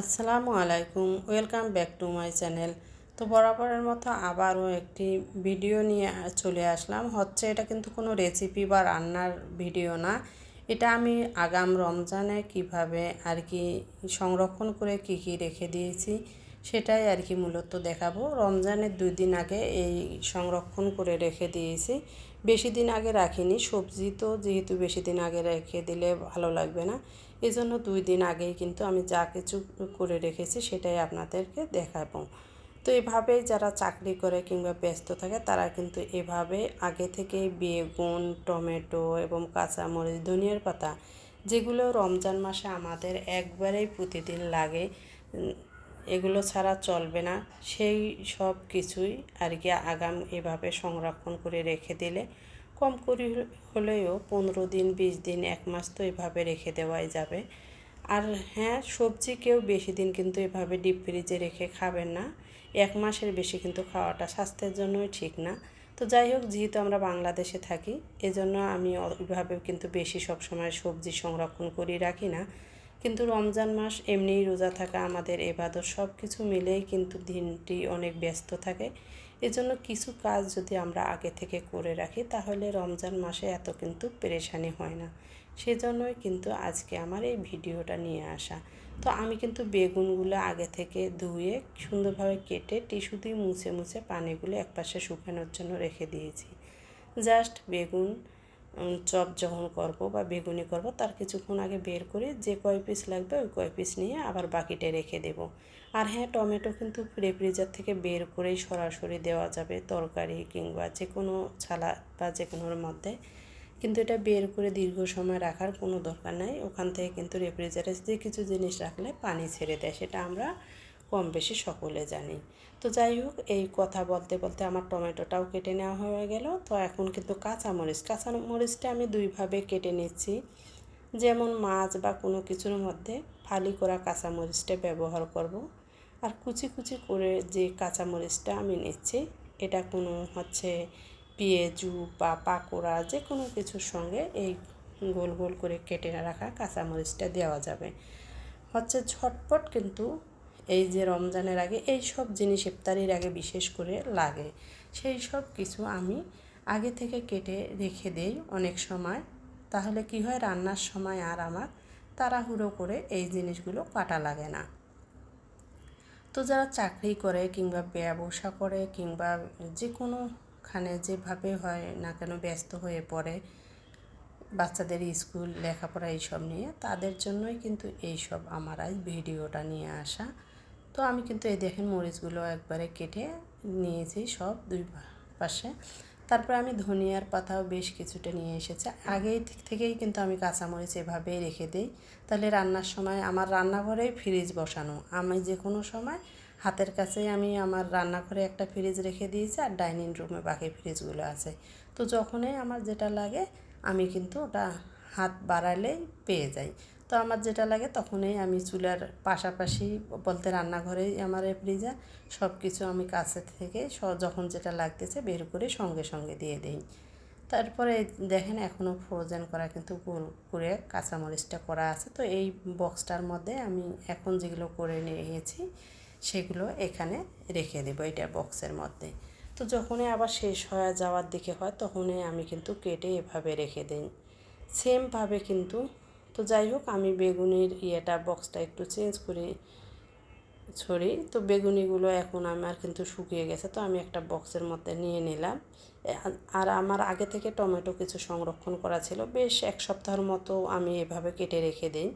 আসসালামু আলাইকুম, welcome back to my channel. তো বরাবরের মতো আবারও একটি ভিডিও নিয়ে চলে আসলাম। হচ্ছে এটা কিন্তু কোনো রেসিপি বা রান্নার ভিডিও না। এটা আমি আগাম রমজানে কীভাবে আর কি সংরক্ষণ করে কি কি রেখে দিয়েছি সেটাই আর কি মূলত দেখাবো। রমজানের দুই দিন আগে এই সংরক্ষণ করে রেখে দিয়েছি। বেশি দিন আগে রাখিনি। সবজি তো যেহেতু বেশি দিন আগে রেখে দিলে ভালো লাগবে না। এই জন্য দুই দিন আগেই কিন্তু আমি যা কিছু করে রেখেছি সেটাই আপনাদেরকে দেখাবো। তো এভাবেই যারা চাকরি করে কিংবা ব্যস্ত থাকে, তারা কিন্তু এভাবে আগে থেকে বেগুন, টমেটো এবং কাঁচামরিচ, ধনিয়ার পাতা যেগুলো রমজান মাসে আমাদের একবারেই প্রতিদিন লাগে এগুলো ছাড়া চলবে না। সেই সব কিছুই আর কি আগাম এভাবে সংরক্ষণ করে রেখে দিলে কম করে হলেও পনেরো দিন, বিশ দিন, এক মাস তো এভাবে রেখে দেওয়াই যাবে। আর হ্যাঁ সবজি কেউ বেশি দিন কিন্তু এভাবে ডিপ ফ্রিজে রেখে খাবেন না। এক মাসের বেশি কিন্তু খাওয়াটা স্বাস্থ্যের জন্যই ঠিক না। তো যাই হোক, যেহেতু আমরা বাংলাদেশে থাকি, এজন্য আমি ওইভাবে কিন্তু বেশি সবসময় সবজি সংরক্ষণ করি, রাখি না। কিন্তু রমজান মাস এমনিই রোজা থাকা আমাদের এবাদত সব কিছু মিলেই কিন্তু দিনটি অনেক ব্যস্ত থাকে। এজন্য কিছু কাজ যদি আমরা আগে থেকে করে রাখি, তাহলে রমজান মাসে এত কিন্তু পেরেশানি হয় না। সেজন্যই কিন্তু আজকে আমার এই ভিডিওটা নিয়ে আসা। তো আমি কিন্তু বেগুনগুলো আগে থেকে ধুয়ে সুন্দরভাবে কেটে টিস্যু দিয়ে মুছে মুছে পানিগুলো একপাশে শুকানোর জন্য রেখে দিয়েছি। জাস্ট বেগুন চপ যখন করব বা বেগুনি করব, তার কিছুক্ষণ আগে বের করে যে কয় পিস লাগবে ওই কয় পিস নিয়ে আবার বাকিটা রেখে দেব। আর হ্যাঁ টমেটো কিন্তু রেফ্রিজার থেকে বের করেই সরাসরি দেওয়া যাবে, তরকারি কিংবা যে কোনো ছালা বা যে কোনোর মধ্যে। কিন্তু এটা বের করে দীর্ঘ সময় রাখার কোনো দরকার নাই। ওখান থেকে কিন্তু রেফ্রিজারে যে কিছু জিনিস রাখলে পানি ছেড়ে দেয়, সেটা আমরা কম বেশি সকলে জানি। তো যাই হোক, এই কথা বলতে বলতে আমার টমেটোটাও কেটে নেওয়া হয়ে গেল। তো এখন কিন্তু কাঁচামরিচ, কাঁচামরিচটা আমি দুইভাবে কেটে নিচ্ছি। যেমন মাছ বা কোনো কিছুর মধ্যে ফালি করা কাঁচামরিচটা ব্যবহার করব। আর কুচি কুচি করে যে কাঁচামরিচটা আমি নিচ্ছি, এটা কোনো হচ্ছে পেঁয়াজু বা পাকোড়া যে কোনো কিছুর সঙ্গে এই গোল গোল করে কেটে রাখা কাঁচামরিচটা দেওয়া যাবে। হচ্ছে ঝটপট কিন্তু এই যে রমজানের আগে, এই সব জিনিস ইফতারির আগে বিশেষ করে লাগে। সেই সব কিছু আমি আগে থেকে কেটে রেখে দেই অনেক সময়। তাহলে কি হয়, রান্নার সময় আর আমার তাড়াহুড়ো করে এই জিনিসগুলো কাটা লাগে না। তো যারা চাকরি করে কিংবা ব্যবসা করে কিংবা যে কোনোখানে যেভাবে হয় না কেন ব্যস্ত হয়ে পড়ে, বাচ্চাদের স্কুল, লেখাপড়া এইসব নিয়ে, তাদের জন্যই কিন্তু এইসব আমার আজ ভিডিওটা নিয়ে আসা। তো আমি কিন্তু এই দেখেন মরিচগুলো একবারে কেটে নিয়েছি সব দুই পাশে। তারপরে আমি ধনিয়ার পাতাও বেশ কিছুটা নিয়ে এসেছি। আগেই থেকেই কিন্তু আমি কাঁচামরিচ এভাবেই রেখে দিই। তাহলে রান্নার সময় আমার রান্নাঘরেই ফ্রিজ বসানো। আমি যে কোনো সময় হাতের কাছেই আমি আমার রান্নাঘরে একটা ফ্রিজ রেখে দিয়েছি আর ডাইনিং রুমে বাকি ফ্রিজগুলো আছে। তো যখনই আমার যেটা লাগে, আমি কিন্তু ওটা হাত বাড়ালেই পেয়ে যাই। তো আমার যেটা লাগে তখনই আমি চুলার পাশাপাশি বলতে রান্নাঘরেই আমার ফ্রিজার সব কিছু আমি কাছে থেকে যখন যেটা লাগতেছে বের করে সঙ্গে সঙ্গে দিয়ে দিই। তারপরে দেখেন এখনও ফ্রোজেন করা কিন্তু গোল করে কাঁচামরিচটা করা আছে। তো এই বক্সটার মধ্যে আমি এখন যেগুলো করে নিয়েছি সেগুলো এখানে রেখে দেবো এটা বক্সের মধ্যে। তো যখনই আবার শেষ হয়ে যাওয়ার দিকে হয় তখনই আমি কিন্তু কেটে এভাবে রেখে দিই। সেমভাবে কিন্তু তো যাই হোক, আমি বেগুনির ইয়েটা বক্সটা একটু চেঞ্জ করে ছড়ি। তো বেগুনিগুলো এখন আমার কিন্তু শুকিয়ে গেছে, তো আমি একটা বক্সের মধ্যে নিয়ে নিলাম। আর আমার আগে থেকে টমেটো কিছু সংরক্ষণ করা ছিল, বেশ এক সপ্তাহের মতো আমি এভাবে কেটে রেখে দিই।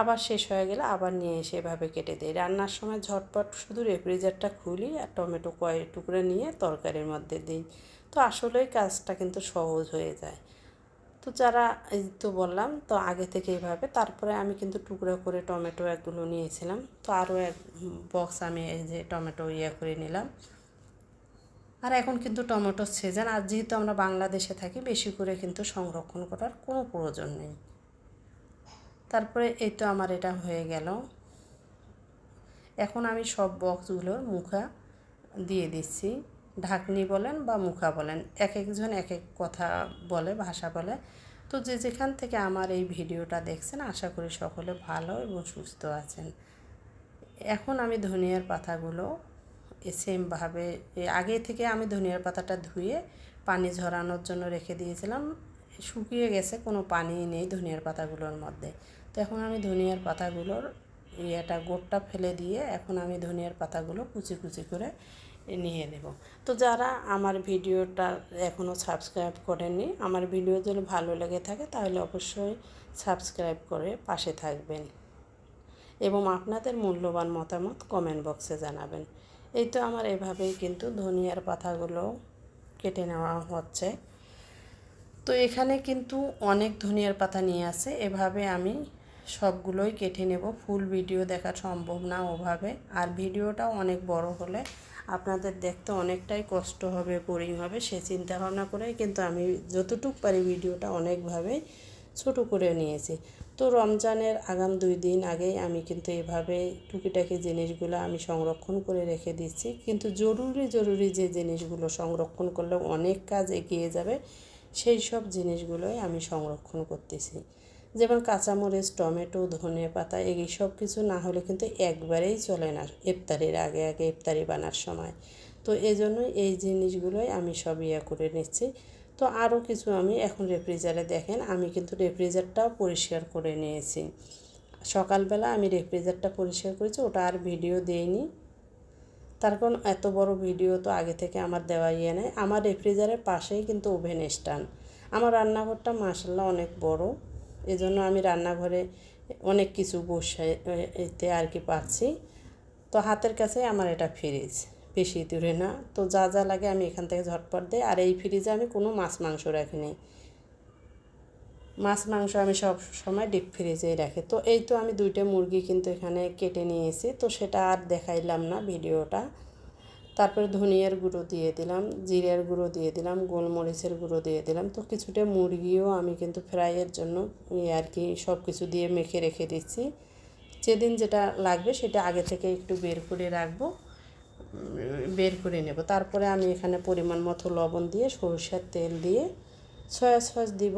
আবার শেষ হয়ে গেলে আবার নিয়ে এসে এভাবে কেটে দিই। রান্নার সময় ঝটপট শুধু রেফ্রিজারটা খুলি আর টমেটো কয়েক টুকরে নিয়ে তরকারির মধ্যে দিই। তো আসলেই কাজটা কিন্তু সহজ হয়ে যায়। তো যারা, এই তো বললাম, তো আগে থেকে এইভাবে। তারপরে আমি কিন্তু টুকরো করে টমেটো একগুলো নিয়েছিলাম। তো আরও এক বক্স আমি এই যে টমেটো ইয়ে করে নিলাম। আর এখন কিন্তু টমেটো সিজন, আর যেহেতু আমরা বাংলাদেশে থাকি, বেশি করে কিন্তু সংরক্ষণ করার কোনো প্রয়োজন নেই। তারপরে এই তো আমার এটা হয়ে গেল। এখন আমি সব বক্সগুলোর মুখা দিয়ে দিচ্ছি। ঢাকনি বলেন বা মুখা বলেন এক একজন এক এক কথা বলে, ভাষা বলে। তো যে যেখান থেকে আমার এই ভিডিওটা দেখছেন, আশা করি সকলে ভালো এবং সুস্থ আছেন। এখন আমি ধনিয়ার পাতাগুলো সেমভাবে আগে থেকে আমি ধনিয়ার পাতাটা ধুয়ে পানি ঝরানোর জন্য রেখে দিয়েছিলাম। শুকিয়ে গেছে, কোনো পানি নেই ধনিয়ার পাতাগুলোর মধ্যে। তো এখন আমি ধনিয়ার পাতাগুলোর ইয়েটা, গোটটা ফেলে দিয়ে এখন আমি ধনিয়ার পাতাগুলো কুচি কুচি করে নিয়ে নেব। তো যারা আমার ভিডিওটা এখনও সাবস্ক্রাইব করেননি, আমার ভিডিও যদি ভালো লেগে থাকে তাহলে অবশ্যই সাবস্ক্রাইব করে পাশে থাকবেন এবং আপনাদের মূল্যবান মতামত কমেন্ট বক্সে জানাবেন। এই তো আমার এভাবেই কিন্তু ধনিয়ার পাতাগুলো কেটে নেওয়া হচ্ছে। তো এখানে কিন্তু অনেক ধনিয়ার পাতা নিয়ে আছে এভাবে আমি সবগুলোই কেটে নেব। ফুল ভিডিও দেখা সম্ভব না ওভাবে, আর ভিডিওটাও অনেক বড় হলে আপনাদের দেখতে অনেকটাই কষ্ট হবে বোরিং হবে, সে চিন্তা ভাবনা করে কিন্তু আমি যতটুক পারি ভিডিওটা অনেকভাবেই ছোট করে নিয়েছি। তো রমজানের আগাম দুই দিন আগেই আমি কিন্তু এভাবে টুকিটাকি জিনিসগুলো আমি সংরক্ষণ করে রেখে দিচ্ছি। কিন্তু জরুরি জরুরি যে জিনিসগুলো সংরক্ষণ করলে অনেক কাজ এগিয়ে যাবে, সেই সব জিনিসগুলোই আমি সংরক্ষণ করতেছি। যেমন কাঁচামরিচ, টমেটো ধনে পাতা, এই সব কিছু না হলে কিন্তু একবারেই চলে না ইফতারির আগে আগে ইফতারি বানার সময়। তো এই জন্যই এই জিনিসগুলোই আমি সব ইয়ে করে নিচ্ছি। তো আরও কিছু আমি এখন রেফ্রিজারে দেখেন, আমি কিন্তু রেফ্রিজারটাও পরিষ্কার করে নিয়েছি। সকালবেলা আমি রেফ্রিজারটা পরিষ্কার করেছি, ওটা আর ভিডিও দিইনি। তার কারণ এত বড় ভিডিও তো আগে থেকে আমার দেওয়া ইয়ে নেই। আমার রেফ্রিজারের পাশেই কিন্তু ওভেন স্ট্যান্ড আমার রান্নাঘরটা মাসাল্লাহ অনেক বড়। এজন্য আমি রান্নাঘরে অনেক কিছু বসাইতে আর কি পাচ্ছি। তো হাতের কাছে আমার এটা ফ্রিজ বেশি দূরে না। তো যা যা লাগে আমি এখান থেকে ঝটপট দিই। আর এই ফ্রিজে আমি কোনো মাছ মাংস রাখিনি। মাছ মাংস আমি সব সময় ডিপ ফ্রিজেই রাখি। তো এই তো আমি দুইটা মুরগি কিন্তু এখানে কেটে নিয়েছি। তো সেটা আর দেখাইলাম না ভিডিওটা। তারপরে ধনিয়ার গুঁড়ো দিয়ে দিলাম, জিরের গুঁড়ো দিয়ে দিলাম, গোলমরিচের গুঁড়ো দিয়ে দিলাম। তো কিছুটা মুরগিও আমি কিন্তু ফ্রাইয়ের জন্য আর কি সব কিছু দিয়ে মেখে রেখে দিচ্ছি। যেদিন যেটা লাগবে সেটা আগে থেকে একটু বের করে রাখব, বের করে নেব। তারপরে আমি এখানে পরিমাণ মতো লবণ দিয়ে সরষের তেল দিয়ে সয়া সস দিব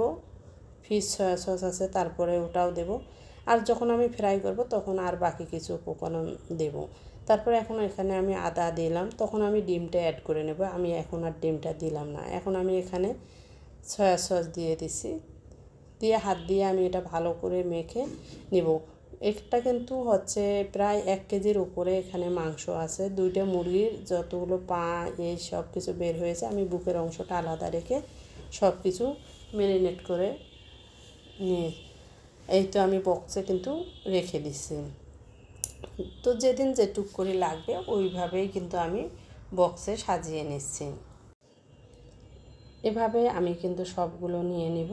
ফিশ সয়া সস আছে, তারপরে ওটাও দেব। আর যখন আমি ফ্রাই করব তখন আর বাকি কিছু উপকরণ দেব। তারপরে এখন এখানে আমি আদা দিলাম। তখন আমি ডিমটা অ্যাড করে নেব। আমি এখন আর ডিমটা দিলাম না। এখন আমি এখানে সয়া সস দিয়ে দিছি। দিয়ে হাত দিয়ে আমি এটা ভালো করে মেখে নেব। একটা কিন্তু হচ্ছে প্রায় এক কেজির উপরে এখানে মাংস আছে। দুইটা মুরগির যতগুলো পা এই সব কিছু বের হয়েছে, আমি বুকের অংশটা আলাদা রেখে সব কিছু ম্যারিনেট করে নিয়ে, এই তো আমি বক্সে কিন্তু রেখে দিচ্ছি তো যেদিন যেটুক করে লাগবে, ওইভাবেই কিন্তু আমি বক্সে সাজিয়ে নিচ্ছি। এভাবে আমি কিন্তু সবগুলো নিয়ে নিব।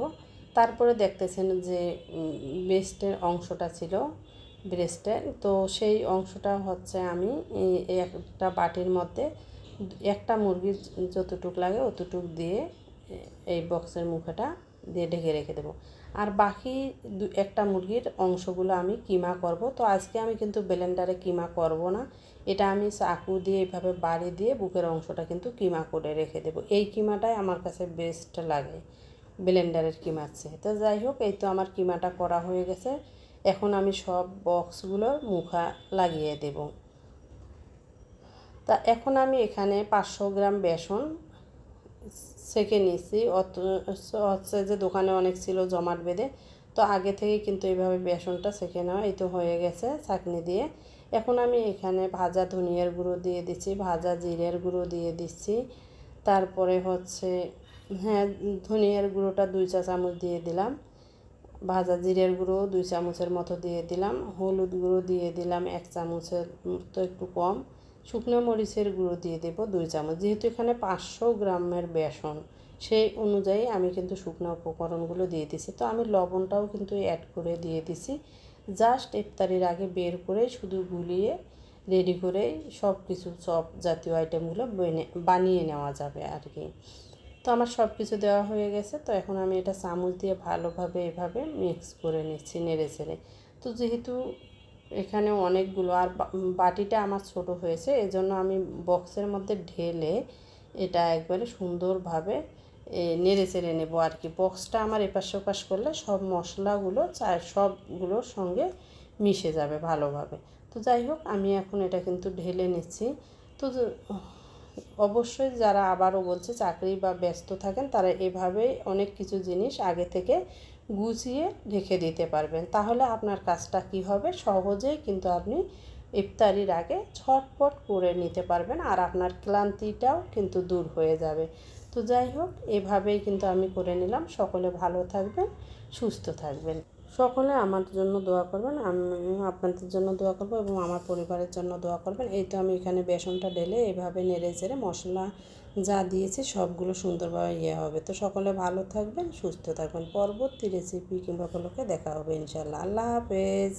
তারপরে দেখতেছেন যে ব্রেস্টের অংশটা ছিল ব্রেস্টের। তো সেই অংশটা হচ্ছে আমি একটা বাটির মধ্যে একটা মুরগির যতটুক লাগে, অতটুক দিয়ে এই বক্সের মুখেটা দিয়ে ঢেকে রেখে দেবো। আর বাকি একটা মুরগির অংশগুলো আমি কিমা করব। তো আজকে আমি কিন্তু ব্লেন্ডারে কিমা করব না। এটা আমি চাকু দিয়ে এইভাবে বাড়ি দিয়ে বুকের অংশটা কিন্তু কিমা করে রেখে দেবো। এই কিমাটাই আমার কাছে বেস্ট লাগে, ব্লেন্ডারের কিমার চেয়ে। তো যাই হোক, এই তো আমার কিমাটা করা হয়ে গেছে। এখন আমি সব বক্সগুলোর মুখা লাগিয়ে দেব। তা এখন আমি এখানে পাঁচশো গ্রাম বেসন সেকে নিয়েছি। অত হচ্ছে যে দোকানে অনেক ছিল জমাট বেঁধে, তো আগে থেকে কিন্তু এইভাবে বেসনটা সেঁকে নেওয়া এই তো হয়ে গেছে চাকনি দিয়ে। এখন আমি এখানে ভাজা ধনিয়ার গুঁড়ো দিয়ে দিচ্ছি, ভাজা জিরের গুঁড়ো দিয়ে দিচ্ছি। তারপরে হচ্ছে হ্যাঁ ধনিয়ার গুঁড়োটা দুই চা চামচ দিয়ে দিলাম। ভাজা জিরের গুঁড়ো দুই চামচের মতো দিয়ে দিলাম। হলুদ গুঁড়ো দিয়ে দিলাম এক চামচের তো একটু কম। শুকনো মরিচের গুঁড়ো দিয়ে দেব দুই চামচ। যেহেতু এখানে পাঁচশো গ্রামের বেসন, সেই অনুযায়ী আমি কিন্তু শুকনো উপকরণগুলো দিয়ে দিছি। তো আমি লবণটাও কিন্তু অ্যাড করে দিয়ে দিছি। জাস্ট ইফতারির আগে বের করে শুধু গুলিয়ে রেডি করে সব কিছু চপ জাতীয় আইটেমগুলো বানিয়ে নেওয়া যাবে আর কি তো আমার সব কিছু দেওয়া হয়ে গেছে। তো এখন আমি এটা চামচ দিয়ে ভালোভাবে এভাবে মিক্স করে নিচ্ছি নেড়ে চেড়ে। তো যেহেতু এখানে অনেকগুলো আর বাটিটা আমার ছোট হয়েছে, এজন্য আমি বক্সের মধ্যে ঢেলে এটা একবারে সুন্দরভাবে নেড়ে চেড়ে নেব আর কি। বক্সটা আমার এপাশ ওপাশ করলে সব মশলাগুলো চায় সবগুলোর সঙ্গে মিশে যাবে ভালোভাবে। তো যাই হোক, আমি এখন এটা কিন্তু ঢেলে নিচ্ছি। তো অবশ্যই যারা আবারও বলছে চাকরি বা ব্যস্ত থাকেন, তারা এভাবেই অনেক কিছু জিনিস আগে থেকে গুছিয়ে রেখে দিতে পারবেন। তাহলে আপনার কাজটা কি হবে? সহজেই কিন্তু আপনি ইফতারির আগে ছটপট করে নিতে পারবেন আর আপনার ক্লান্তিটাও কিন্তু দূর হয়ে যাবে। তো যাই হোক, এভাবেই কিন্তু আমি করে নিলাম। সকলে ভালো থাকবেন, সুস্থ থাকবেন। সকলে আমার জন্য দোয়া করবেন আমি আপনাদের জন্য দোয়া করব এবং আমার পরিবারের জন্য দোয়া করবেন। এই তো আমি এখানে বেসনটা ঢেলে এভাবে নেড়ে চেড়ে মশলা যা দিয়েছি সবগুলো সুন্দরভাবে ইয়ে হবে। তো সকলে ভালো থাকবেন, সুস্থ থাকবেন। পরবর্তী রেসিপি কিংবা কোনোকে দেখা হবে ইনশাল্লাহ আল্লাহ হাফেজ।